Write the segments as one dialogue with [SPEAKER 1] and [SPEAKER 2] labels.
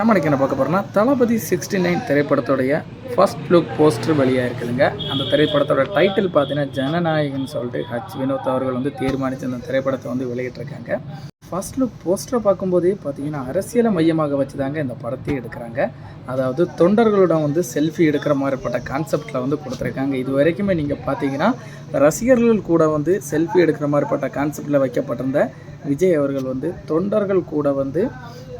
[SPEAKER 1] நம்ம என்ன பார்க்க போகிறோம்னா தளபதி சிக்ஸ்டி நைன் திரைப்படத்துடைய ஃபர்ஸ்ட் லுக் போஸ்டர் வெளியாக இருக்குதுங்க. அந்த திரைப்படத்தோட டைட்டில் பார்த்தீங்கன்னா ஜனநாயகன் சொல்லிட்டு ஹச் வினோத் அவர்கள் வந்து தீர்மானித்து அந்த திரைப்படத்தை வந்து வெளியிட்டிருக்காங்க. ஃபர்ஸ்ட் லுக் போஸ்டரை பார்க்கும்போதே பார்த்தீங்கன்னா அரசியலை மையமாக வச்சு தாங்க இந்த படத்தையும் எடுக்கிறாங்க. அதாவது தொண்டர்களுடன் வந்து செல்ஃபி எடுக்கிற மாதிரிப்பட்ட கான்செப்டில் வந்து கொடுத்துருக்காங்க. இது வரைக்குமே நீங்கள் பார்த்தீங்கன்னா ரசிகர்கள் கூட வந்து செல்ஃபி எடுக்கிற மாதிரிப்பட்ட கான்செப்டில் வைக்கப்பட்டிருந்த விஜய் அவர்கள் வந்து தொண்டர்கள் கூட வந்து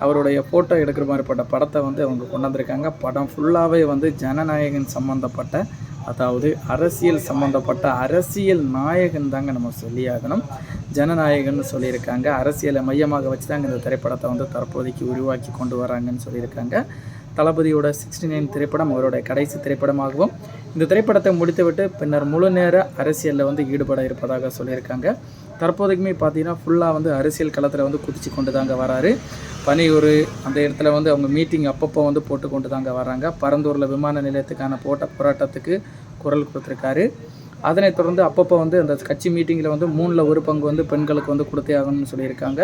[SPEAKER 1] அவருடைய ஃபோட்டோ எடுக்கிற மாதிரிப்பட்ட படத்தை வந்து அவங்க கொண்டாந்துருக்காங்க படம் ஃபுல்லாகவே வந்து ஜனநாயகன் சம்மந்தப்பட்ட அதாவது அரசியல் சம்மந்தப்பட்ட அரசியல் நாயகன் தாங்க நம்ம சொல்லியாகணும். ஜனநாயகன் சொல்லியிருக்காங்க. அரசியலை மையமாக வச்சு தாங்க இந்த திரைப்படத்தை வந்து தற்போதைக்கு உருவாக்கி கொண்டு வராங்கன்னு சொல்லியிருக்காங்க. தளபதியோட சிக்ஸ்டி நைன் திரைப்படம் அவருடைய கடைசி திரைப்படமாகவும் இந்த திரைப்படத்தை முடித்துவிட்டு பின்னர் முழு நேர அரசியலில் வந்து ஈடுபட இருப்பதாக சொல்லியிருக்காங்க. தற்போதைக்குமே பார்த்தீங்கன்னா ஃபுல்லாக வந்து அரசியல் களத்தில் வந்து குதிச்சு கொண்டு தாங்க வராரு. பனியூர் அந்த இடத்துல வந்து அவங்க மீட்டிங் அப்பப்போ வந்து போட்டு கொண்டு தாங்க வராங்க. பரந்தூரில் விமான நிலையத்துக்கான போட்ட போராட்டத்துக்கு குரல் கொடுத்துருக்காரு. அதனைத் தொடர்ந்து அப்பப்போ வந்து அந்த கட்சி மீட்டிங்கில் வந்து மூணில் ஒரு பங்கு வந்து பெண்களுக்கு வந்து கொடுத்தே ஆகணும்னு சொல்லியிருக்காங்க.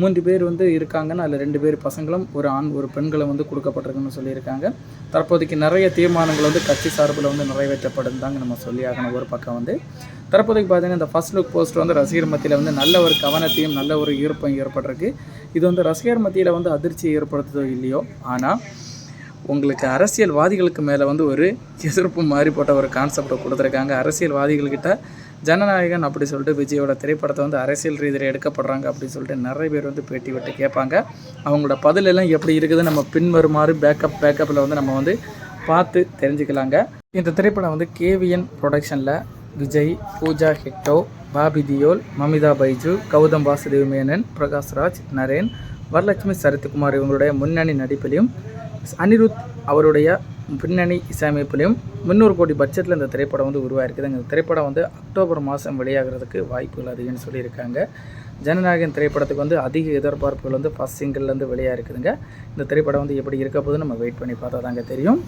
[SPEAKER 1] மூன்று பேர் வந்து இருக்காங்கன்னு அதில் ரெண்டு பேர் பசங்களும் ஒரு ஆண் ஒரு பெண்களும் வந்து கொடுக்கப்பட்டிருக்குன்னு சொல்லியிருக்காங்க. தற்போதைக்கு நிறைய தீர்மானங்கள் வந்து கட்சி சார்பில் வந்து நிறைவேற்றப்படும் தாங்க நம்ம சொல்லி ஆகணும் ஒரு பக்கம் வந்து. தற்போதைக்கு பார்த்தீங்கன்னா இந்த ஃபர்ஸ்ட் லுக் போஸ்ட் வந்து ரசிகர் மத்தியில் வந்து நல்ல ஒரு கவனத்தையும் நல்ல ஒரு ஈர்ப்பம் ஏற்பட்டிருக்கு. இது வந்து ரசிகர் மத்தியில் வந்து அதிர்ச்சியை ஏற்படுத்துதோ இல்லையோ ஆனால் உங்களுக்கு அரசியல்வாதிகளுக்கு மேலே வந்து ஒரு எதிர்ப்பு போட்ட ஒரு கான்செப்டை கொடுத்துருக்காங்க. அரசியல்வாதிகள்கிட்ட ஜனநாயகன் அப்படி சொல்லிட்டு விஜயோட திரைப்படத்தை வந்து அரசியல் ரீதியில் எடுக்கப்படுறாங்க அப்படின்னு சொல்லிட்டு நிறைய பேர் வந்து பேட்டி விட்டு கேட்பாங்க. அவங்களோட பதில் எல்லாம் எப்படி இருக்குது நம்ம பின்வருமாறு பேக்கப் பேக்கப்பில் வந்து நம்ம வந்து பார்த்து தெரிஞ்சுக்கலாங்க. இந்த திரைப்படம் வந்து கேவிஎன் ப்ரொடக்ஷனில் விஜய் பூஜா ஹெக்டோ பாபி தியோல் மமிதா பைஜு கௌதம் வாசுதேவ் மேனன் பிரகாஷ்ராஜ் நரேன் வரலட்சுமி சரத்குமார் இவங்களுடைய முன்னணி நடிப்பிலையும் அனிருத் அவருடைய பின்னணி இசையமைப்புலையும் முந்நூறு கோடி பட்ஜெட்டில் இந்த திரைப்படம் வந்து உருவாயிருக்குது இந்த திரைப்படம் வந்து அக்டோபர் மாதம் வெளியாகிறதுக்கு வாய்ப்புகள் அதிகம்னு சொல்லியிருக்காங்க. ஜனநாயகன் திரைப்படத்துக்கு வந்து அதிக எதிர்பார்ப்புகள் வந்து ஃபஸ்ட் சிங்கிள்லேருந்து வெளியாக இருக்குதுங்க இந்த திரைப்படம் வந்து எப்படி இருக்க போகுதுன்னு நம்ம வெயிட் பண்ணி பார்த்தா தாங்க தெரியும்.